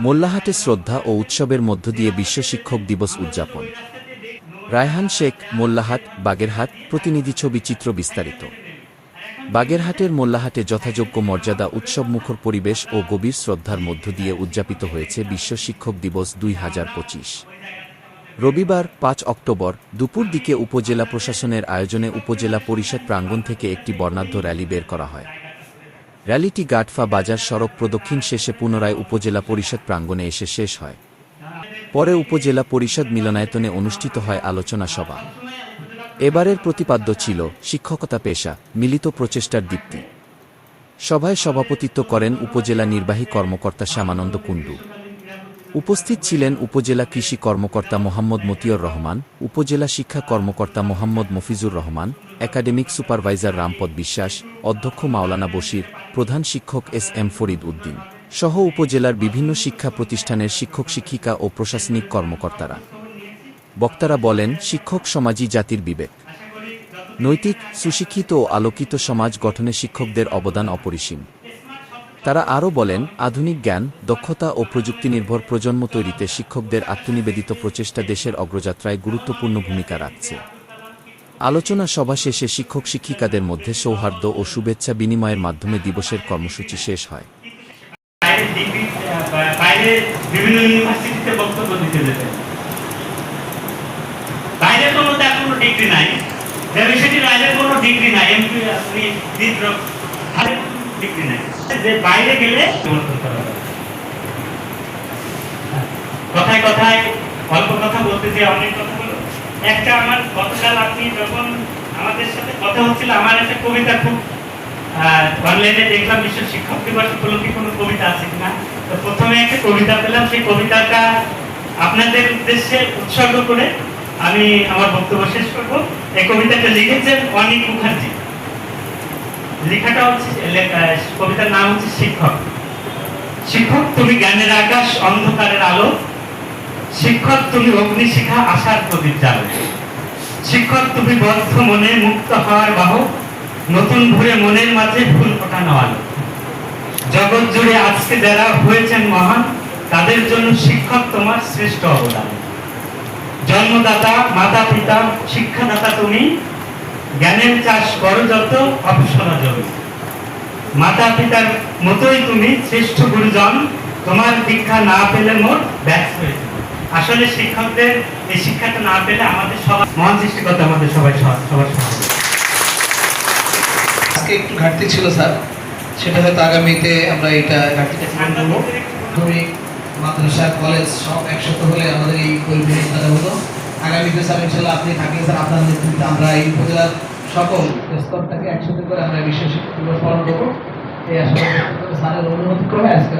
মোল্লাহাটে শ্রদ্ধা ও উৎসবের মধ্য দিয়ে বিশ্ব শিক্ষক দিবস উদযাপন। রায়হান শেখ, মোল্লাহাট, বাগেরহাট প্রতিনিধি ছবি চিত্র বিস্তারিত। বাগেরহাটের মোল্লাহাটে যথাযোগ্য মর্যাদা, উৎসবমুখর পরিবেশ ও গভীর শ্রদ্ধার মধ্য দিয়ে উদযাপিত হয়েছে বিশ্ব শিক্ষক দিবস দুই হাজার পঁচিশ। রবিবার, পাঁচ অক্টোবর, দুপুর দিকে উপজেলা প্রশাসনের আয়োজনে উপজেলা পরিষদ প্রাঙ্গণ থেকে একটি বর্ণাঢ্য র্যালি বের করা হয়। র্যালিটি গাটফা বাজার সড়ক প্রদক্ষিণ শেষে পুনরায় উপজেলা পরিষদ প্রাঙ্গণে এসে শেষ হয়। পরে উপজেলা পরিষদ মিলনায়তনে অনুষ্ঠিত হয় আলোচনা সভা। এবারের প্রতিপাদ্য ছিল শিক্ষকতা পেশা, মিলিত প্রচেষ্টার দীপ্তি। সভায় সভাপতিত্ব করেন উপজেলা নির্বাহী কর্মকর্তা শ্যামানন্দ কুণ্ডু। উপস্থিত ছিলেন উপজেলা কৃষি কর্মকর্তা মোহাম্মদ মতিয়র রহমান, উপজেলা শিক্ষা কর্মকর্তা মোহাম্মদ মফিজুর রহমান একাডেমিক সুপারভাইজার রামপদ বিশ্বাস, অধ্যক্ষ মাওলানা বশির, প্রধান শিক্ষক এস এম ফরিদ উদ্দিন সহ উপজেলার বিভিন্ন শিক্ষা প্রতিষ্ঠানের শিক্ষক শিক্ষিকা ও প্রশাসনিক কর্মকর্তারা। বক্তারা বলেন, শিক্ষক সমাজই জাতির বিবেক। নৈতিক, সুশিক্ষিত ও আলোকিত সমাজ গঠনে শিক্ষকদের অবদান অপরিসীম। তারা আরও বলেন, আধুনিক জ্ঞান, দক্ষতা ও প্রযুক্তিনির্ভর প্রজন্ম তৈরিতে শিক্ষকদের আত্মনিবেদিত প্রচেষ্টা দেশের অগ্রযাত্রায় গুরুত্বপূর্ণ ভূমিকা রাখছে। আলোচনা সভা শেষে শিক্ষক শিক্ষিকাদের মধ্যে সৌহার্দ্য ও শুভেচ্ছা বিনিময়ের মাধ্যমে দিবসের কর্মসূচি শেষ হয়। বাইরে বিভিন্ন ইউনিভার্সিটিতে বক্তব্য দিতে যেতেন বাইরে কোনো তার কোনো ডিগ্রি নাই। ইউনিভার্সিটির বাইরে কোনো ডিগ্রি নাই। এমপি আপনি ডিগ্রি নাই। যে বাইরে গেলে সমর্থন করা হবে। কথায় কথায়, অল্প কথা বলতে যে অনেক কথা। একটা আমার গতকাল আপনি যখন আমাদের সাথে কথা হচ্ছিল, আমার একটা কবিতা খুব অনলাইনে দেখলাম বিশ্ব শিক্ষক দিবস উপলক্ষে কোনো কবিতা আছে কিনা তো প্রথমে একটা কবিতা পেলাম, সেই কবিতাটা আপনাদের উদ্দেশ্যে উৎসর্গ করে আমি আমার বক্তব্য শেষ করব। এই কবিতাটা লিখেছেন অনিক মুখার্জি। লেখাটা হচ্ছে কবিতার নাম হচ্ছে শিক্ষক। শিক্ষক, তুমি জ্ঞানের আকাশ, অন্ধকারের আলো শিক্ষক তুমি অগ্নিশিখা আশার প্রদীপ জ্বালো শিক্ষক তুমি বদ্ধ মনে মুক্ত হওয়ার বাহক, নতুন ভরে মনের মাঝে ফুল ফোটানো আলো। জগৎ জুড়ে আজকে যারা হয়েছেন মহান, তাদের জন্য শিক্ষক তোমার শ্রেষ্ঠ অবদান। জন্মদাতা, মাতা, পিতা, শিক্ষাদাতা তুমি, জ্ঞানের চাষ করো যত, অপসরা জমি। মাতা, পিতার মতোই তুমি শ্রেষ্ঠ গুরুজন, তোমার দীক্ষা না পেলে মোট ব্যর্থ হয়েছে আসলে শিক্ষকদের এই শিক্ষাটা না পেলে আমাদের সবার মহান সৃষ্টিকর্তা আমাদের সবাই সবার আজকে একটু ঘাটতি ছিল, স্যার। সেটা হয়তো আগামীতে আমরা এটা করব। মাদ্রাসা, কলেজ সব একসাথে হলে আমাদের এই পরিবেশটা হলো। আগামীতে স্যার ইনশাল্লাহ আপনি থাকলে স্যার, আপনার নেতৃত্বে আমরা এই উপজেলার সকল স্তরটাকে একসাথে করে আমরা দিবস পালন করব। এই আসলে স্যারের অনুমতি ক্রমে আজকে